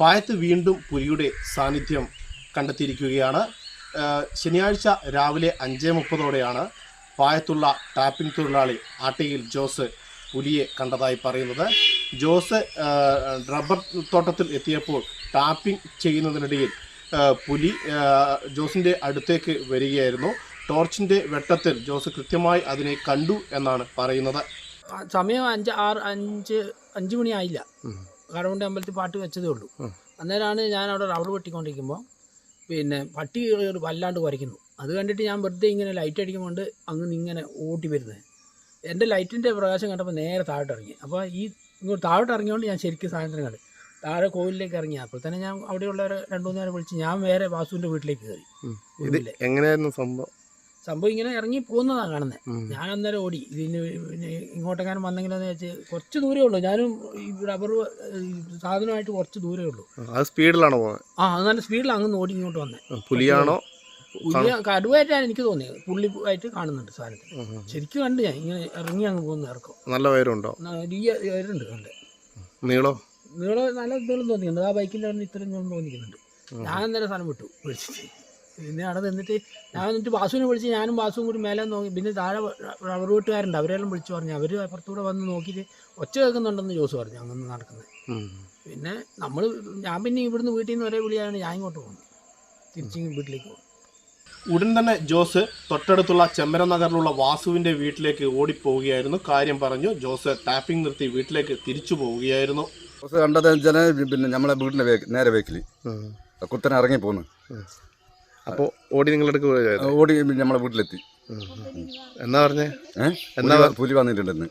പായത്ത് വീണ്ടും പുലിയുടെ സാന്നിധ്യം കണ്ടെത്തിയിരിക്കുകയാണ്. ശനിയാഴ്ച രാവിലെ അഞ്ചേ മുപ്പതോടെയാണ് പായത്തുള്ള ടാപ്പിംഗ് തൊഴിലാളി ആട്ടിയിൽ ജോസ് പുലിയെ കണ്ടതായി പറയുന്നത്. ജോസ് റബ്ബർ തോട്ടത്തിൽ എത്തിയപ്പോൾ ടാപ്പിംഗ് ചെയ്യുന്നതിനിടയിൽ പുലി ജോസിന്റെ അടുത്തേക്ക് വരികയായിരുന്നു. ടോർച്ചിന്റെ വെട്ടത്തിൽ ജോസ് കൃത്യമായി അതിനെ കണ്ടു എന്നാണ് പറയുന്നത്. സമയം അഞ്ച് ആറ് അഞ്ച് അഞ്ച് മണിയായില്ല. കടവുണ്ടി അമ്പലത്തിൽ പാട്ട് വെച്ചതേ ഉള്ളൂ. അന്നേരമാണ് ഞാൻ അവിടെ റബ്ബർ വെട്ടിക്കൊണ്ടിരിക്കുമ്പോൾ പിന്നെ പട്ടി വല്ലാണ്ട് കുറയ്ക്കുന്നു അത് കണ്ടിട്ട് ഞാൻ വെറുതെ ഇങ്ങനെ ലൈറ്റ് അടിക്കുമ്പോൾ അങ്ങ് ഇങ്ങനെ ഓട്ടി വരുന്നത്. എന്റെ ലൈറ്റിന്റെ പ്രകാശം കണ്ടപ്പോൾ നേരെ താഴോട്ട് ഇറങ്ങി. അപ്പോൾ ഈ ഇങ്ങോട്ട് താഴോട്ട് ഇറങ്ങിയോണ്ട് ഞാൻ ശരിക്കും സാധനത്തിന് കണ്ടു. താഴെ കോവിലിലേക്ക് ഇറങ്ങി. അപ്പോൾ തന്നെ ഞാൻ അവിടെയുള്ളവരെ രണ്ടു മൂന്ന് നേരം വിളിച്ച് ഞാൻ വേറെ വാസുവിന്റെ വീട്ടിലേക്ക് കയറി. എങ്ങനെയായിരുന്നു സംഭവം? സംഭവം ഇങ്ങനെ ഇറങ്ങി പോകുന്നതാണ് കാണുന്നത് ഞാൻ അന്നേരം ഓടി. ഇതിന് ഇങ്ങോട്ടെങ്ങാനും വന്നെങ്കിലെന്ന് വെച്ച് കുറച്ച് ദൂരേ ഉള്ളൂ. ഞാനും റബ്ബർ സാധനമായിട്ട് കുറച്ച് ദൂരേ ഉള്ളൂ. അത് സ്പീഡിലാണോ ആ അത് നല്ല സ്പീഡിലാണ് അങ്ങ് ഓടി ഇങ്ങോട്ട് വന്നത് പുലിയാണോ? പുലി കടുവായിട്ടാണ് എനിക്ക് തോന്നിയത്. പുള്ളി ആയിട്ട് കാണുന്നുണ്ട് സാധനത്തിൽ ശരിക്കും കണ്ട് ഞാൻ ഇങ്ങനെ ഇറങ്ങി അങ്ങ് പോകുന്ന ഇറക്കം. നല്ല വയറുണ്ടോ? വലിയ വയറുണ്ട് കണ്ട്. നീളോ? നീളോ നല്ല നീളം തോന്നിക്കുന്നുണ്ട് ആ ബൈക്കിന്റെ ഇത്രയും തോന്നിക്കുന്നുണ്ട് ഞാൻ അന്നേരം സാധനം വിട്ടു. വിളിച്ചിട്ട് പിന്നെ അവിടെ നിന്നിട്ട് ഞാൻ എന്നിട്ട് വാസുവിനെ വിളിച്ച് ഞാനും വാസുവും കൂടി മേലെ നോക്കി. പിന്നെ താഴെ റബ്ബർ വീട്ടുകാരുണ്ട്. അവരെല്ലാം വിളിച്ചു പറഞ്ഞു. അവർ അപ്പുറത്തൂടെ വന്ന് നോക്കിയിട്ട് ഒച്ച കേൾക്കുന്നുണ്ടെന്ന് ജോസ് പറഞ്ഞു. അങ്ങനെ നടക്കുന്നത്. പിന്നെ നമ്മൾ ഞാൻ പിന്നെ ഇവിടുന്ന് വീട്ടിൽ നിന്ന് ഒരേ വിളിയാണ് ഞാൻ ഇങ്ങോട്ട് പോകുന്നത്. തിരിച്ച് വീട്ടിലേക്ക് പോകും ഉടൻ തന്നെ ജോസ് തൊട്ടടുത്തുള്ള ചെമ്മര നഗറിലുള്ള വാസുവിന്റെ വീട്ടിലേക്ക് ഓടിപ്പോവുകയായിരുന്നു. കാര്യം പറഞ്ഞു. ജോസ് ടാപ്പിംഗ് നിർത്തി വീട്ടിലേക്ക് തിരിച്ചു പോവുകയായിരുന്നു. ജോസ് കണ്ടത് വെച്ചാൽ പിന്നെ നമ്മളെ വീടിന്റെ നേരെ വേക്കിൽ കുത്തനെ ഇറങ്ങി പോന്ന്. അപ്പോൾ ഓടി നിങ്ങളെടുക്ക് പോയത് ഓടി നമ്മളെ വീട്ടിലെത്തി. എന്നാ പറഞ്ഞേ? എന്നാ പുലി- വന്നിട്ടുണ്ടെന്ന്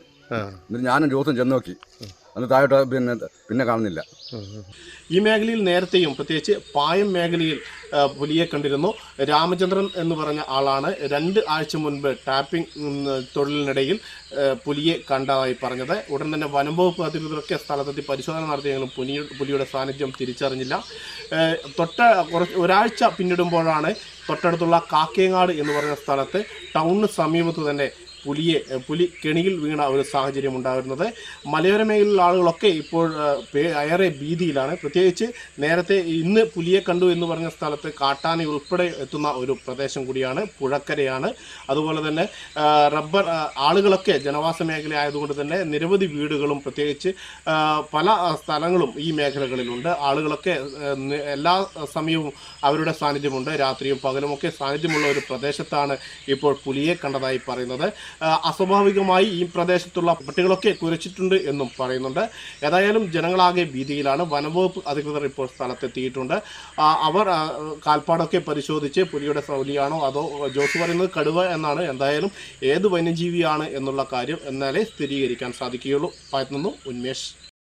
എന്നിട്ട് ഞാനും ജോസും ചെന്ന് നോക്കി. അന്ന് താഴോട്ട് പിന്നെ പിന്നെ കാണുന്നില്ല. ഈ മേഖലയിൽ നേരത്തെയും പ്രത്യേകിച്ച് പായം മേഖലയിൽ പുലിയെ കണ്ടിരുന്നു. രാമചന്ദ്രൻ എന്ന് പറഞ്ഞ ആളാണ് രണ്ട് ആഴ്ച മുൻപ് ടാപ്പിംഗ് തൊഴിലിനിടയിൽ പുലിയെ കണ്ടതായി പറഞ്ഞത്. ഉടൻ തന്നെ വനം വകുപ്പ് അധികൃതരൊക്കെ സ്ഥലത്തെത്തി പരിശോധന നടത്തിയെങ്കിലും പുലി പുലിയുടെ സാന്നിധ്യം തിരിച്ചറിഞ്ഞില്ല. തൊട്ട കുറച്ച് ഒരാഴ്ച പിന്നിടുമ്പോഴാണ് തൊട്ടടുത്തുള്ള കാക്കേങ്ങാട് എന്ന് പറഞ്ഞ സ്ഥലത്ത് ടൗണിന് സമീപത്ത് തന്നെ പുലിയെ പുലി കെണിയിൽ വീണ ഒരു സാഹചര്യം ഉണ്ടായിരുന്നത്. മലയോര മേഖലയിലുള്ള ആളുകളൊക്കെ ഇപ്പോൾ ഏറെ ഭീതിയിലാണ്. പ്രത്യേകിച്ച് നേരത്തെ ഇന്ന് പുലിയെ കണ്ടു എന്ന് പറഞ്ഞ സ്ഥലത്ത് കാട്ടാന ഉൾപ്പെടെ എത്തുന്ന ഒരു പ്രദേശം കൂടിയാണ് പുഴക്കരയാണ്. അതുപോലെ തന്നെ റബ്ബർ ആളുകളൊക്കെ ജനവാസ മേഖല ആയതുകൊണ്ട് തന്നെ നിരവധി വീടുകളും പ്രത്യേകിച്ച് പല സ്ഥലങ്ങളും ഈ മേഖലകളിലുണ്ട്. ആളുകളൊക്കെ എല്ലാ സമയവും അവരുടെ സാന്നിധ്യമുണ്ട്. രാത്രിയും പകലുമൊക്കെ സാന്നിധ്യമുള്ള ഒരു പ്രദേശത്താണ് ഇപ്പോൾ പുലിയെ കണ്ടതായി പറയുന്നത്. അസ്വാഭാവികമായി ഈ പ്രദേശത്തുള്ള പട്ടികളൊക്കെ കുരച്ചിട്ടുണ്ട് എന്നും പറയുന്നുണ്ട്. ഏതായാലും ജനങ്ങളാകെ ഭീതിയിലാണ്. വനംവകുപ്പ് അധികൃതർ ഇപ്പോൾ സ്ഥലത്തെത്തിയിട്ടുണ്ട്. അവർ കാൽപ്പാടൊക്കെ പരിശോധിച്ച് പുലിയുടെ സൗലിയാണോ അതോ ജോസ് പറയുന്നത് കടുവ എന്നാണ്. എന്തായാലും ഏത് വന്യജീവിയാണ് എന്നുള്ള കാര്യം എന്നാലേ സ്ഥിരീകരിക്കാൻ സാധിക്കുകയുള്ളൂ. പായത്തുനിന്നും ഉന്മേഷ്.